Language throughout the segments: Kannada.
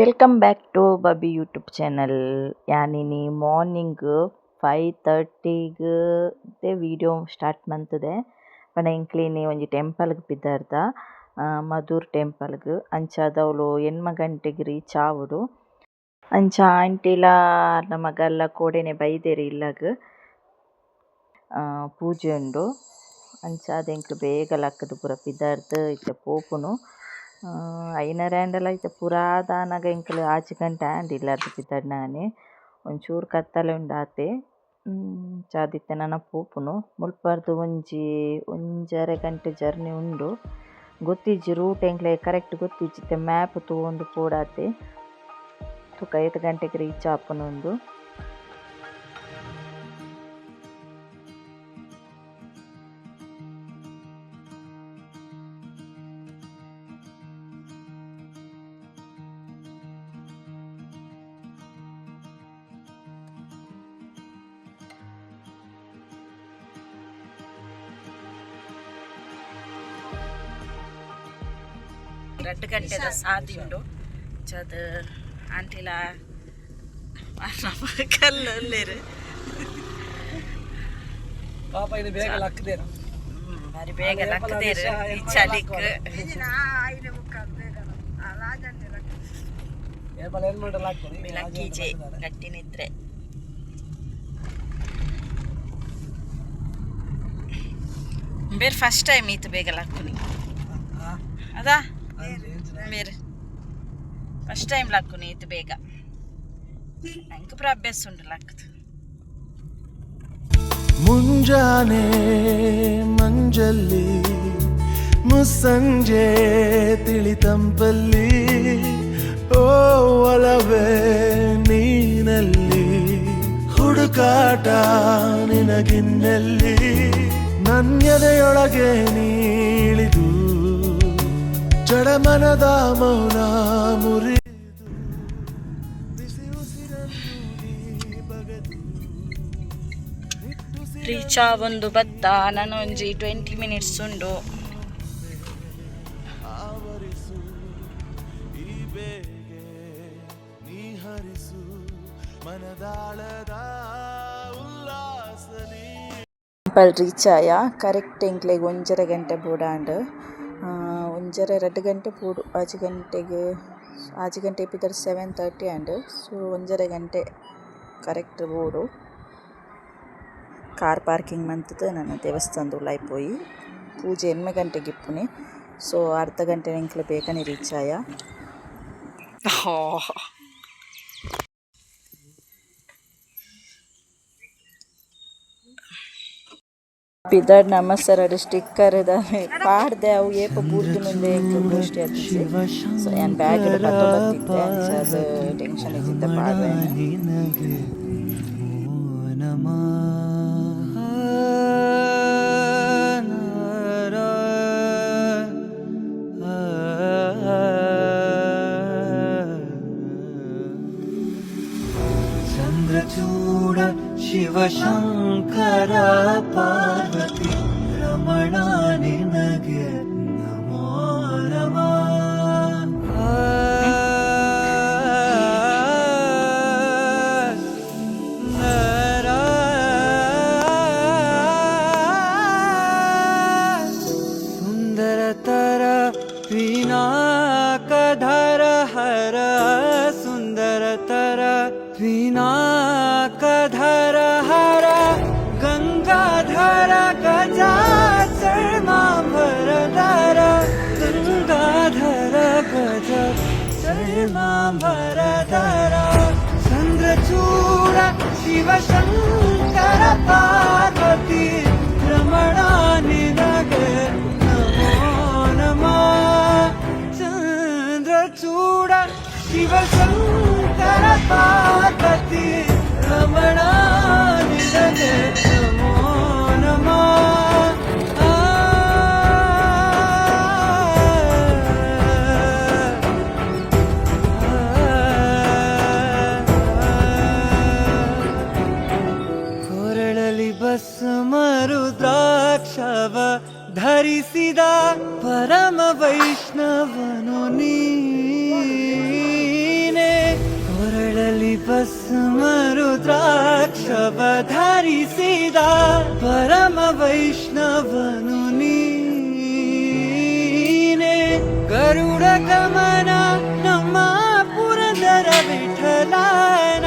Welcome back to Babi YouTube channel ಯಾನಿನಿ morning five ತರ್ಟಿಗೆ ವೀಡಿಯೋ ಸ್ಟಾರ್ಟ್ ಮಂತದೆ ಪಂಡ ಎಂಕ್ಲಿನಿ ಒಂಜಿ ಟೆಂಪಲ್ಗ್ ಪಿದರ್ದ ಮಧುರ್ ಟೆಂಪಲ್ಗ್ ಅಂಚ ಅವ್ಲು ಎನ್ಮ ಗಂಟೆಗ್ ರೀಚ್ ಆವುಡು ಅಂಚ ಆಂಟಿಲ ನಮಗೆಲ್ಲ ಕೋಡೆನೆ ಬೈದೇರಿ ಇಲ್ಲಗ್. ಪೂಜೆ ಉಂಡು. ಅಂಚಾದ್ ಎಂಕ್ ಬೇಗ ಲಕ್ಕದು ಪೂರ ಪಿದರ್ದ್ ಇತ್ತೆ ಪೋಪುನು. ಐನರ್ ಆಂಡಲ ಐತೆ ಪುರಾದಾನಗ ಎಂಕುಲು ಆಜಿ ಗಂಟೆ ಆಂಡ್ ಇಲ್ಲರ್ದ್ ಪಿದಡ್ನಾನೆ ಒಂಚೂರು ಕತ್ತಲೆ ಉಂಡು ಆತೆ ಅಂಚಾದ್ ಇತ್ತೆ ನನ ಪೋಪುನು ಮುಲ್ಪರ್ದು ಒಂಜಿ ಒಂಜರೆ ಗಂಟೆ ಜರ್ನಿ ಉಂಡು ಗೊತ್ತಿಜ್ಜಿ ರೂಟ್ ಎಂಕ್ಲೆ ಕರೆಕ್ಟ್ ಗೊತ್ತಿಜ್ಜಿ ಇತ್ತೆ ಮ್ಯಾಪ್ ತೂವೊಂದು ಪೋಡಾತೆ ತುಕ ಏತ್ ಗಂಟೆಗ್ ರೀಚ್ ಆಪುಂಡು ರಡ್ಡ್ ಗಂಟೆದ ಸಾದಿ ಉಂಡು ಅಂಚಾದ್ ಆಂಟಿಲ ಕಲ್ಲಲ್ಲೆರ್ ಪಾಪ ಇದು ಬೇಗ ಲಕ್ಕದೇನು ಬಾರಿ ಬೇಗ ಲಕ್ಕದೇರ್ ಈ ಚಲಿಕ್ ಏಪಲ್ ಏನ್ ಮಾಡಲ್ಲ ಹಾಕ್ತಾರೆ ಲಕ್ಕೀಜೆ ಗಟ್ಟಿ ನಿದ್ರೆ ಬೇರೆ ಫಸ್ಟ್ ಟೈಮ್ ಈತ್ ಬೇಗ ಲಕ್ಕುನಿ ಅದಾ ಬೇರೆ ಫಸ್ಟ್ ಟೈಮ್ ಲಕ್ಕುನಿ ಈತ್ ಬೇಗ. ನಂಗೆ ಪೂರ ಅಭ್ಯಾಸ ಉಂಟು ಮುಂಜಾನೆ ಮಂಜಲ್ಲಿ ಮುಸ್ಸಂಜೆ ತಿಳಿತಂಪಲ್ಲಿ ಓ ಒಲವೇ ನೀನಲ್ಲಿ ಹುಡುಕಾಟ ನಿನಗಿನ್ನಲ್ಲಿ ನನ್ಯದೆಯೊಳಗೆ ನೀಳಿದು ಜಡಮನದ ಮೌನ ಬಗೆದು ರೀಚ್ ಒಂದು ಭತ್ತ ನಾನು ಒಂಜಿ ಟ್ವೆಂಟಿ ಮಿನಿಟ್ಸ್ ಉಂಡು. ಟೆಂಪಲ್ ರೀಚ್ ಆಯ ಕರೆಕ್ಟ್ ಎಂಕ್ಲೆಗ್ ಒಂಜರ ಗಂಟೆ ಬೂಡಾಂಡ್. ಒಂಜರೆ ರಡ್ಡ್ ಗಂಟೆ ಪೂಡು ಆಜಿ ಗಂಟೆಗ್ ಆಜಿ ಗಂಟೆ ಇಪ್ಪಿದ್ರೆ ಸೆವೆನ್ ತರ್ಟಿ ಆಂಡ್ ಸೊ ಒಂಜರೆ ಗಂಟೆ ಕರೆಕ್ಟ್ ಬೋಡು ಕಾರ್ ಪಾರ್ಕಿಂಗ್ ಮಂತದ್ದು ನಾನು ದೇವಸ್ಥಾನದ ಉಲಾಯ್ ಪೋಯಿ ಪೂಜೆ ಎನ್ಮೆ ಗಂಟೆಗೆ ಇಪ್ಪುನಿ ಸೊ ಅರ್ಧ ಗಂಟೆ ಎಂಕ್ಲೆ ಬೇಗನೆ ರೀಚ್ ಆಯ ಪಿದಡ್ ನಮಸ್ಸರಡ್ ಸ್ಟಿಕ್ಕರ್ ಇದಾವೆ ಪಾಡ್ದೆ ಅವು ಏಪ ಬೂರ್ದು ಮುಂದೆ ಹತ್ತಿಸಿ ಸೊ ಏನು ಬ್ಯಾಗ್ ಬರ್ತಿದ್ದೆ ಅದು ಟೆನ್ಷನ್ ಇದ್ದಿದ್ದ ಪಾಡ್ವೆ. महिमा भरधरा चन्द्रचूड शिवशङ्कर पार्वती रमणानि नगर नमो नमः। चन्द्रचूड पार्वती। ವೈಷ್ಣವನು ನೀನೇ ಧರಿಸಿದ ಪರಮ ವೈಷ್ಣವನು ನೀನೆ ಗರುಡ ಗಮನ ನಮ್ಮ ಪುರಂದರ ವಿಠಲನ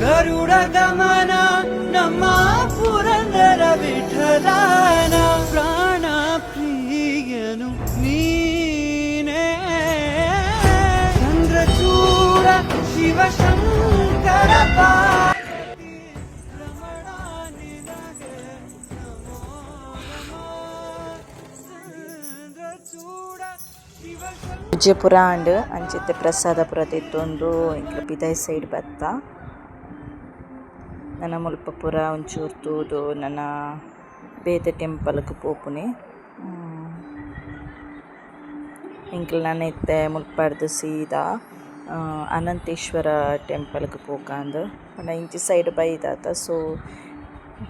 ಗರುಡ ಗಮನ ವಿಜಯಪುರ ಅಂಡ್ ಅಂಚಿತ್ತೆ ಪ್ರಸಾದ ಪುರ ತಿತ್ತೊಂದು ಇಂಕ್ಲ ಪಿದಾಯ್ ಸೈಡ್ ಬತ್ತ ನನ್ನ ಮುಲ್ಪ ಪುರ ಒಂಚೂರು ತೂದು ನನ್ನ ಬೇತೆ ಟೆಂಪಲ್ಗೆ ಪೋಪುನಿ ಇಂಕ್ಲ ನಾನು ಇತ್ತೆ ಮುಲ್ಪಡ್ದು ಸೀದಾ ಆ, ಅನಂತೇಶ್ವರ ಟೆಂಪಲ್ಗೆ ಪೋಕಂದು ಪಂಡ ಇಂಚಿ ಸೈಡ್ ಬೈದಾತ ಸೊ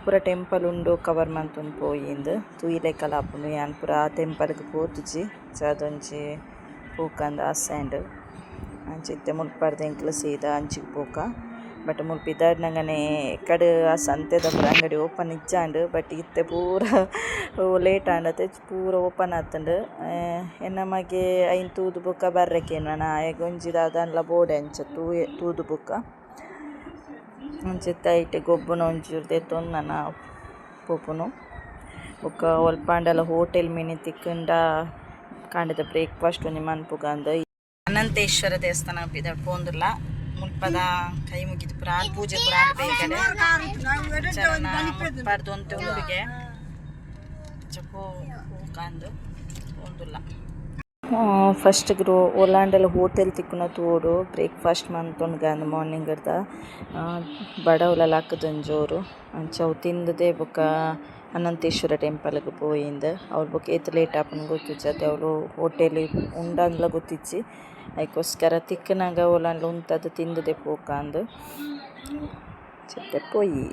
ಪೂರ ಟೆಂಪಲ್ ಉಂಡು ಕವರ್ ಮಂತುಂಡು ಪೋಯಿಂದು ತೂಯಿಲೆ ಕಲಾಪುಂಡು ಯಾನ್ ಪೂರ ಆ ಟೆಂಪಲ್ಗೆ ಪೋತುಜಿ ಅದೊಂಜಿ ಪೋಕಂದು ಆಸೆಂಡ್ ಅಂಚಿತ್ತೆ ಮುಲ್ಪಡ್ದು ಎಂಕ್ಲ ಸೀದಾ ಅಂಚಿಗೆ ಪೋಕ ಬಟ್ ಮುಲ್ಪ ಇದ್ದಾಡ್ನಂಗನೆ ಎಕಡ್ ಆ ಸಂತೆದ ಅಂಗಡಿ ಓಪನ್ ಇಜ್ಜಾಂಡು ಬಟ್ ಇತ್ತೆ ಪೂರ ಲೇಟ್ ಆಂಡತೆ ಪೂರ ಓಪನ್ ಆತಂಡು. ಎನ್ನಮಗೆ ಐನ್ ತೂದು ಬುಕ್ಕ ಬರ್ರೆಕೇನು ನಾ ಒಂಜಿದ ದಾದನ್ಲ ಬೋಡೆ ಅಂಚ ತೂ, ತೂದು ಬುಕ್ಕ. ಅಂಚಿತ್ತ ಐಟೆ ಗೊಬ್ಬುನ ಒಂಚೂರು ಪೋಪುನು. ಬೊಕ ಒಲ್ಪಾಂಡಲ ಹೋಟೆಲ್ ಮಿನಿ ತಿಕ್ಕಂಡ ಕಾಂಡದ ಬ್ರೇಕ್ಫಾಸ್ಟ್ ಒಂಜಿ ಮನ್ಪುಗಂದು ಅನಂತೇಶ್ವರ ದೇವಸ್ಥಾನ ಪಿದಡ್ ಪೋಂದುಲ್ಲ ಮುಲ್ಪದ ಕೈ ಮುಗಿದು ಪುರ ಆಲ್ ಪೂಜೆ ಪುರ ಆಲ್ ಬೇಕಡೆ ಮುಲ್ಪಡ್ದು ಅಂತ ಉಂಡಿಗೆ ಪೋ ಹೋಗಂದು ಪೋಂದುಲ್ಲ ಫಸ್ಟ್ ಗ್ರೋ ಒಲಾಂಡಲ ಹೋಟೆಲ್ ತಿಕ್ಕುನ ತೋಡು ಬ್ರೇಕ್ಫಾಸ್ಟ್ ಮಂತೊಂಡ್ಗಂದು ಮಾರ್ನಿಂಗ್ ಇರ್ದ ಬಡವಲ ಲಕ್ಕದೊಂಜೋರು ಅಂಚ ಅವು ತಿಂದದೆ ಬೊಕ ಅನಂತೇಶ್ವರ ಟೆಂಪಲ್ಗೆ పోయింది ಅವ್ರು ಬೊಕ ಏತ್ ಲೇಟ್ ಆಪುನ ಗೊತ್ತಿಜ್ಜತೆ ಅವಳು ಹೋಟೆಲ್ ಉಂಡಂದ್ಲ ಗೊತ್ತಿಜ್ಜಿ ಅದಕ್ಕೋಸ್ಕರ ತಿಕ್ಕನಾಗ ಒಲಾಂಡ್ಲ ಉಂತದ್ದು ತಿಂದದೆ ಪೋಕಂದು. ಚೆತ್ತೆ ಪೋಯಿ.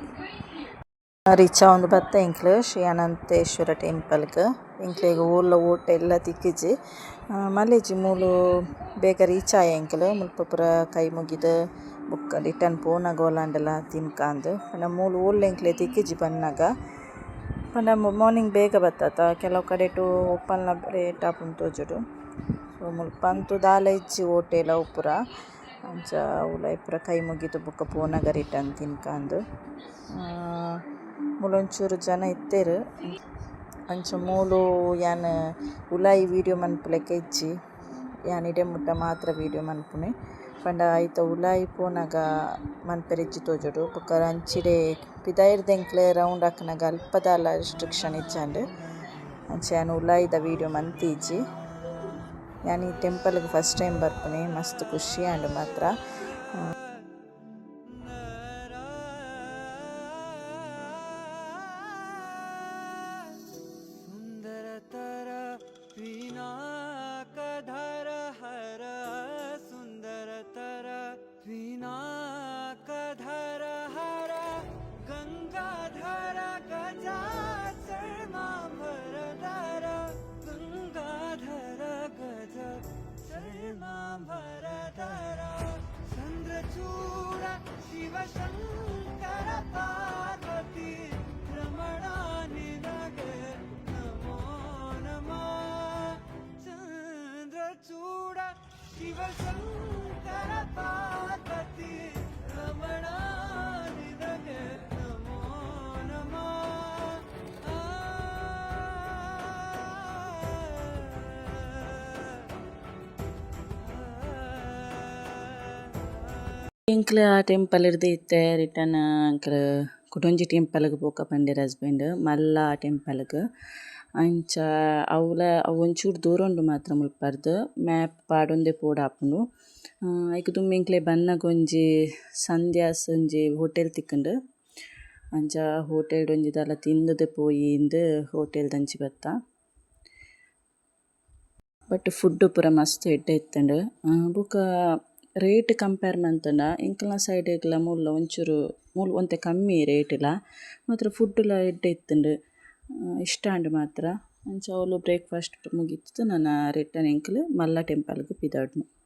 ರೀಚ್ ಒಂದು ಬತ್ತ ಇಂಕ್ಲು, ಶ್ರೀ ಅನಂತೇಶ್ವರ ಟೆಂಪಲ್ಗೆ. ಇಂಕ್ಲೆಗ್ ಓಲ್ಲ ಓಟ ಎಲ್ಲ ತಿಕ್ಕಿಜಿ ಮಲ್ಲೆಜಿ ಮೂಲು ಬೇಗ ರೀಚ್ ಆಯ ಇಂಕ್ಲು. ಮುಲ್ಪ ಪುರ ಕೈ ಮುಗಿದು ಬುಕ್ಕ ರಿಟರ್ನ್ ಪೋನಾಗ ಓಲಾಂಡಲ ತಿನ್ಕಂದು. ಮೂಲು ಓಲ್ಲ ಇಂಕ್ಲೆ ತಿಕ್ಕಿಜಿ ಬನ್ನಾಗ ಪಂಡ ಮಾರ್ನಿಂಗ್ ಬೇಗ ಬತ್ತಾತ ಕೆಲವು ಕಡೆ ಟು ಓಪನ್ಲ ಲೇಟ್ ಆಪುಂಡು ತೋಜುಡು. ಸೊ ಮುಲ್ಪ ಅಂತು ದಾಲ ಇಜ್ಜಿ ಓಟೆಲ ಉಪ್ಪುರ ಪೂರ. ಅಂಚ ಉಲ ಇಪ್ಪುರ ಕೈ ಮುಗಿದು ಬುಕ್ಕ ಪೋನಾಗ ರಿಟರ್ನ್ ತಿನ್ಕಂದು. ಮುಲೊಂಚೂರು ಜನ ಇತ್ತೇರು. ಅಂಚ ಮೂಲು ಯಾನ್ ಉಲಾಯಿ ವಿಡಿಯೋ ಮನ್ಪುಲೆಕ್ಕ ಇಜ್ಜಿ ಯಾನ್ ಇಡೆ ಮುಟ್ಟ ಮಾತ್ರ ವೀಡಿಯೋ ಮನ್ಪುನೆ ಪಂಡ ಐತ ಉಲಾಯಿ ಪೋನಾಗ ಮನ್ಪೆರೆ ಇಜ್ಜಿ ತೋಜುಡು. ಬೊಕ ಅಂಚಿಡೆ ಪಿದಾಯಿರ್ದೆಂಕ್ಲೆ ರೌಂಡ್ ಹಾಕನಾಗ ಅಲ್ಪದಾಲ ರಿಸ್ಟ್ರಿಕ್ಷನ್ ಇಜ್ಜಂಡು ಅಂಚ ಯಾನು ಉಲಾಯಿದ ವೀಡಿಯೋ ಮಂತೀಜಿ ಯಾನ್ ಈ ಟೆಂಪಲ್ಗೆ ಫಸ್ಟ್ ಟೈಮ್ ಬರ್ಪುನೆ ಮಸ್ತ್ ಖುಷಿ ಆಂಡ್ ಮಾತ್ರ. ಶಿವಶಂಕರ ಪಾರ್ವತಿ ರಮಣ ನಿನಗೆ ನಮೋ ನಮಃ ಚಂದ್ರಚೂಡ ಶಿವಶಂಕರ ಎಂಕ್ಲ ಆ ಟೆಂಪಲ್ ಇರ್ದು ಇತ್ತೆ ರಿಟರ್ನ್ ಅಂಕ್ಲ ಕುಡೊಂಜಿ ಟೆಂಪಲ್ಗೆ ಪೋಕ ಪಂಡೆರ್ ಹಸ್ಬೆಂಡ್ ಮಲ್ಲ ಟೆಂಪಲ್ಗೆ ಅಂಚ ಅವಲ ಅವು ಒಂಚೂರು ದೂರ ಉಂಡು ಮಾತ್ರ ಮುಲ್ಪರ್ದು ಮ್ಯಾಪ್ ಪಾಡೊಂದೆ ಪೋಡಾಪುಂಡು ಐಕ್ ದುಮ್ಮಿ ಎಂಕ್ಲೆ ಬನ್ನಗೊಂಜಿ ಸಂಧ್ಯಾಸ್ ಒಂಜಿ ಹೋಟೆಲ್ ತಿಕ್ಕುಂಡು ಅಂಚ ಹೋಟೆಲ್ ಒಂಜಿ ದಾಲ ತಿಂದುದೆ ಪೋಯಿಂದು ಹೋಟೆಲ್ ದಂಚಿ ಬತ್ತ ಬಟ್ ಫುಡ್ ಪೂರ ಮಸ್ತ್ ಎಡ್ಡೆ ಇತ್ತಂಡು ಬೊಕ ರೇಟ್ ಕಂಪೇರ್ ಮಂತುಂಡ ಎಂಕಲ್ನ ಸೈಡ್ಗ್ಲ ಮೂಲ ಒಂಚೂರು, ಮೂಲ ಒಂತೆ ಕಮ್ಮಿ ರೇಟ್ಲ ಮಾತ್ರ ಫುಡ್ಲ ಎಡ್ಡೆ ಇತ್ತುಂಡು. ಇಷ್ಟ ಅಂಡ್ ಮಾತ್ರ. ಅಂಚ ಅವಳು ಬ್ರೇಕ್ಫಾಸ್ಟ್ ಮುಗೀತು. ನಾನು ರಿಟರ್ನ್ ಎಂಕಲ್ ಮಲ್ಲ ಟೆಂಪಲ್ಗೆ ಪಿದಾಡ್ನು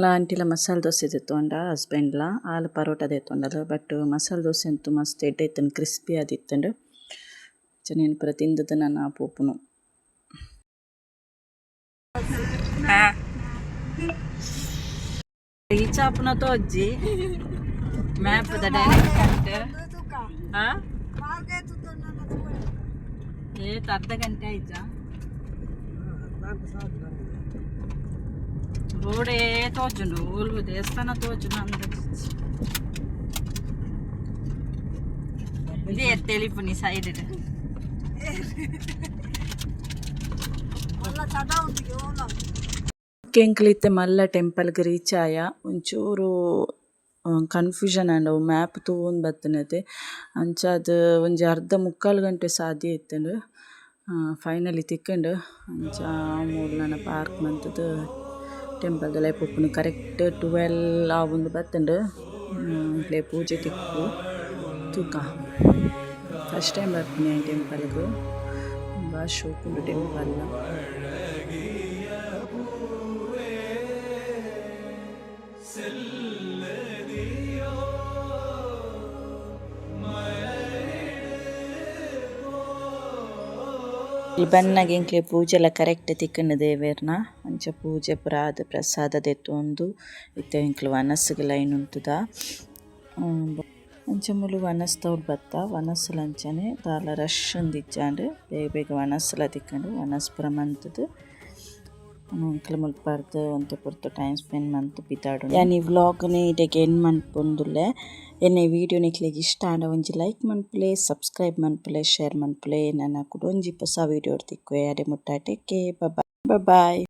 ಅನ್ನಲ ಆಂಟಿಲ ಮಸಾಲೆ ದೋಸೆ ತೆತ್ತೊಂಡ ಹಸ್ಬೆಂಡ್ಲ ಆಲು ಪರೋಟ ತೆತ್ತೊಂಡಲ ಬಟ್ ಮಸಾಲೆ ದೋಸೆ ಅಂತೂ ಮಸ್ತ್ ಎಡ್ಡೆ ಇತ್ತಂಡು ಕ್ರಿಸ್ಪಿ ಆದಿತ್ತಂಡು ನೀನು ಪೂರ ತಿಂದದ್ದು ನಾನು ಆ ಪೋಪುನು ರೀಚ್ ಆಪುನ ತೋಜ್ಜಿ ಮ್ಯಾಪ್ ದ ಡೈರೆಕ್ಟ್ ಹಾ ಏತ್ ಅರ್ಧ ಗಂಟೆ ಆಯ್ತಾ ರೋಡೇ ತೋಜುಂಡು ಊಲ್ಗು ದೇವಸ್ಥಾನ ತೋಜುಂಡು ಅಂದ ಇದೇ ತೆಲಿಪುನಿ ಸೈಡ್ ಕೆಂಕ್ಲಿತ್ತೆ ಮಲ್ಲ ಟೆಂಪಲ್ಗೆ ರೀಚ್ ಆಯ. ಒಂಚೂರು ಕನ್ಫ್ಯೂಷನ್ ಆಂಡ್ ಅವು ಮ್ಯಾಪ್ ತೂವೊಂದು ಬತ್ತನತೆ ಅದು ಒಂಜಿ ಅರ್ಧ ಮುಕ್ಕಾಲು ಗಂಟೆ ಸಾಧ್ಯ ಇತ್ತಂಡು. ಫೈನಲಿ ತಿಕ್ಕಂಡು. ಅಂಚ ಮೂರು ನನ್ನ ಪಾರ್ಕ್ ಮಂತದ್ದು ಟೆಂಪಲ್ದ ಲೈಪುಪ್ಪುನು ಕರೆಕ್ಟ್ ಟ್ವೆಲ್ ಆವೊಂದು ಬತ್ತಂಡು ಇಟ್ಲೆ ಪೂಜೆ ತಿಕ್ಕು ತೂಕ ಫಸ್ಟ್ ಟೈಮ್ ಬರ್ತೀನಿ ಟೆಂಪಲ್ಗೂ ಭಾಳ ಶೋಕ್ ಉಂಡು ಟೆಂಪಲ್ ಇಲ್ಲಿ ಬನ್ನಗ್ ಎಂಕ್ಲೆ ಪೂಜೆ ಎಲ್ಲ ಕರೆಕ್ಟ್ ತಿಕ್ಕುಂಡು ದೇವೇರ್ನ. ಅಂಚ ಪೂಜೆ ಪೂರ ಆದ್ ಪ್ರಸಾದ ದೆತ್ತೊಂದು. ಇತ್ತೆ ಇಂಕ್ಲು ವನಸ್ಸಿಗೆ ಲೈನ್ ಉಂತುದ ಅಂಚ ಮುಲು ವನಸ್ ಬತ್ತ. ವನಸ್ಸುಲ ಅಂಚನೆ ದಾಲ ರಶ್ ಉಂದಿಜ್ಜಾಂಡ್ ಬೇಗ ಬೇಗ ವನಸ್ಲ ತಿಕ್ಕುಂಡು ವನಸ್ ಪೂರ ಅಂಕ್ಲು ಮುಲ್ಪಾರ್ದು ಒಂತೆ ಪುರ್ತು ಟೈಮ್ ಸ್ಪೆಂಡ್ ಮಂತ್ ಪಿತಾಡು ಯಾನ್ ಈ ವ್ಲಾಗ್ನಿ ಇಡೆಗೆ ಎಂಡ್ ಮನ್ಪೊಂದುಲ್ಲೆ ಎನ್ನೆ ವಿಡಿಯೋ ನಿಕ್ಲೆಗ್ ಇಷ್ಟ ಆಂಡ ಒಂಜಿ ಲೈಕ್ ಮನ್ಪುಲೆ ಸಬ್ಸ್ಕ್ರೈಬ್ ಮನ್ಪುಲೆ ಶೇರ್ ಮನ್ಪುಲೆ ನನ್ನ ಕುಡೊಂಜಿ ಹೊಸ ವಿಡಿಯೋ ತಿಕ್ಕುವೆ ಅಡೆ ಮುಟ್ಟ ಟೇಕ್ ಬೈ ಬಾಯ್